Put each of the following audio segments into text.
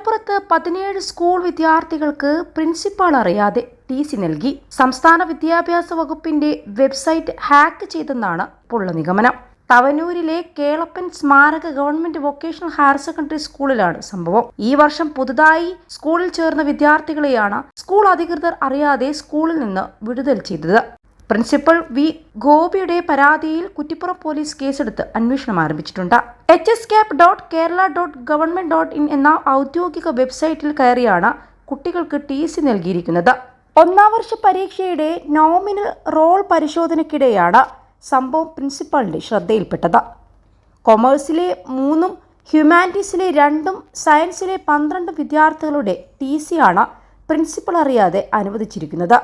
മലപ്പുറത്ത് പതിനേഴ് സ്കൂൾ വിദ്യാർത്ഥികൾക്ക് പ്രിൻസിപ്പാൾ അറിയാതെ ടി സി നൽകി. സംസ്ഥാന വിദ്യാഭ്യാസ വകുപ്പിന്റെ വെബ്സൈറ്റ് ഹാക്ക് ചെയ്തെന്നാണ് പുള്ള നിഗമനം. തവനൂരിലെ കേളപ്പൻ സ്മാരക ഗവൺമെന്റ് വൊക്കേഷണൽ ഹയർ സെക്കൻഡറി സ്കൂളിലാണ് സംഭവം. ഈ വർഷം പുതുതായി സ്കൂളിൽ ചേർന്ന വിദ്യാർത്ഥികളെയാണ് സ്കൂൾ അധികൃതർ അറിയാതെ സ്കൂളിൽ നിന്ന് വിടുതൽ ചെയ്തത്. പ്രിൻസിപ്പൽ വി ഗോപിയുടെ പരാതിയിൽ കുറ്റിപ്പുറം പോലീസ് കേസെടുത്ത് അന്വേഷണം ആരംഭിച്ചിട്ടുണ്ട്. H S cap dot Kerala dot government dot in എന്ന ഔദ്യോഗിക വെബ്സൈറ്റിൽ കയറിയാണ് കുട്ടികൾക്ക് ടി സി നൽകിയിരിക്കുന്നത്. ഒന്നാം വർഷ പരീക്ഷയുടെ നോമിനൽ റോൾ പരിശോധനയ്ക്കിടെയാണ് സംഭവം പ്രിൻസിപ്പാളിന്റെ ശ്രദ്ധയിൽപ്പെട്ടത്. കൊമേഴ്സിലെ മൂന്നും ഹ്യൂമാനിറ്റീസിലെ രണ്ടും സയൻസിലെ പന്ത്രണ്ട് വിദ്യാർത്ഥികളുടെ ടി സിയാണ് പ്രിൻസിപ്പൾ അറിയാതെ അനുവദിച്ചിരിക്കുന്നത്.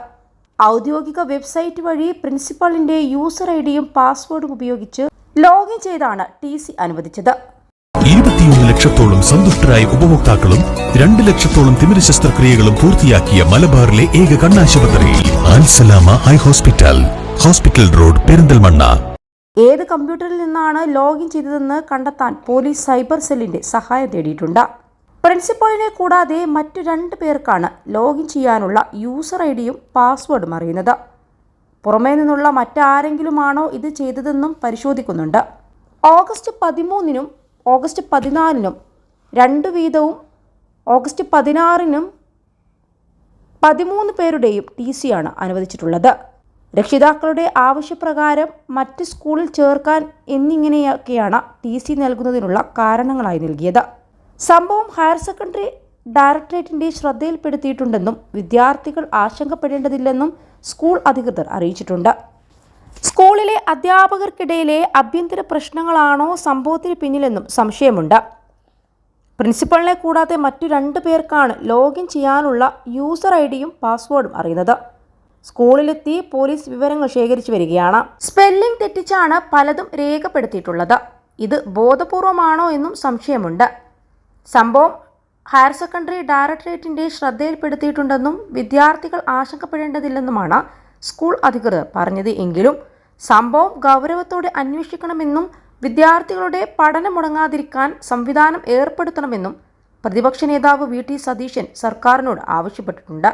ഔദ്യോഗിക വെബ്സൈറ്റ് വഴി പ്രിൻസിപ്പലിന്റെ യൂസർ ഐ ഡിയും പാസ്വേഡും ഉപയോഗിച്ച് ലോഗിൻ ചെയ്താണ് ടി സി അനുവദിച്ചത്. ഇരുപത്തിയൊന്ന് ലക്ഷത്തോളം സന്തുഷ്ടരായ ഉപഭോക്താക്കളും രണ്ട് ലക്ഷത്തോളം തിമിര ശസ്ത്രക്രിയകളും പൂർത്തിയാക്കിയ മലബാറിലെ ഏക കണ്ണാശുപത്രിയിൽ ആൻസലാമ eye hospital hospital road Perinthalmanna. ഏത് കമ്പ്യൂട്ടറിൽ നിന്നാണ് ലോഗിൻ ചെയ്തതെന്ന് കണ്ടെത്താൻ പോലീസ് സൈബർ സെല്ലിന്റെ സഹായം തേടിയിട്ടുണ്ട് പ്രിൻസിപ്പലിനെ കൂടാതെ മറ്റു രണ്ട് പേർക്കാണ് ലോഗിൻ ചെയ്യാനുള്ള യൂസർ ഐ ഡിയും പാസ്വേഡും അറിയുന്നത്. പുറമേ നിന്നുള്ള മറ്റാരെങ്കിലുമാണോ ഇത് ചെയ്തതെന്നും പരിശോധിക്കുന്നുണ്ട്. ഓഗസ്റ്റ് പതിമൂന്നിനും ഓഗസ്റ്റ് പതിനാലിനും രണ്ട് വീതവും ഓഗസ്റ്റ് പതിനാറിനും പതിമൂന്ന് പേരുടെയും ടി സിയാണ് അനുവദിച്ചിട്ടുള്ളത്. രക്ഷിതാക്കളുടെ ആവശ്യപ്രകാരം മറ്റ് സ്കൂളിൽ ചേർക്കാൻ എന്നിങ്ങനെയൊക്കെയാണ് ടി സി നൽകുന്നതിനുള്ള കാരണങ്ങളായി നൽകിയത്. സംഭവം ഹയർ സെക്കൻഡറി ഡയറക്ടറേറ്റിന്റെ ശ്രദ്ധയിൽപ്പെടുത്തിയിട്ടുണ്ടെന്നും വിദ്യാർത്ഥികൾ ആശങ്കപ്പെടേണ്ടതില്ലെന്നും സ്കൂൾ അധികൃതർ അറിയിച്ചിട്ടുണ്ട്. സ്കൂളിലെ അധ്യാപകർക്കിടയിലെ ആഭ്യന്തര പ്രശ്നങ്ങളാണോ സംഭവത്തിന് പിന്നിലെന്നും സംശയമുണ്ട്. പ്രിൻസിപ്പളിനെ കൂടാതെ മറ്റു രണ്ടു പേർക്കാണ് ലോഗിൻ ചെയ്യാനുള്ള യൂസർ ഐ ഡിയും പാസ്വേഡും അറിയുന്നത്. സ്കൂളിലെത്തി പോലീസ് വിവരങ്ങൾ ശേഖരിച്ചു വരികയാണ്. സ്പെല്ലിംഗ് തെറ്റിച്ചാണ് പലതും രേഖപ്പെടുത്തിയിട്ടുള്ളത്. ഇത് ബോധപൂർവമാണോ എന്നും സംശയമുണ്ട്. സംഭവം ഹയർ സെക്കൻഡറി ഡയറക്ടറേറ്റിന്റെ ശ്രദ്ധയിൽപ്പെടുത്തിയിട്ടുണ്ടെന്നും വിദ്യാർത്ഥികൾ ആശങ്കപ്പെടേണ്ടതില്ലെന്നുമാണ് സ്കൂൾ അധികൃതർ പറഞ്ഞത്. എങ്കിലും സംഭവം ഗൗരവത്തോടെ അന്വേഷിക്കണമെന്നും വിദ്യാർത്ഥികളുടെ പഠനം മുടങ്ങാതിരിക്കാൻ സംവിധാനം ഏർപ്പെടുത്തണമെന്നും പ്രതിപക്ഷ നേതാവ് വി. ടി. സതീശൻ സർക്കാരിനോട് ആവശ്യപ്പെട്ടിട്ടുണ്ട്.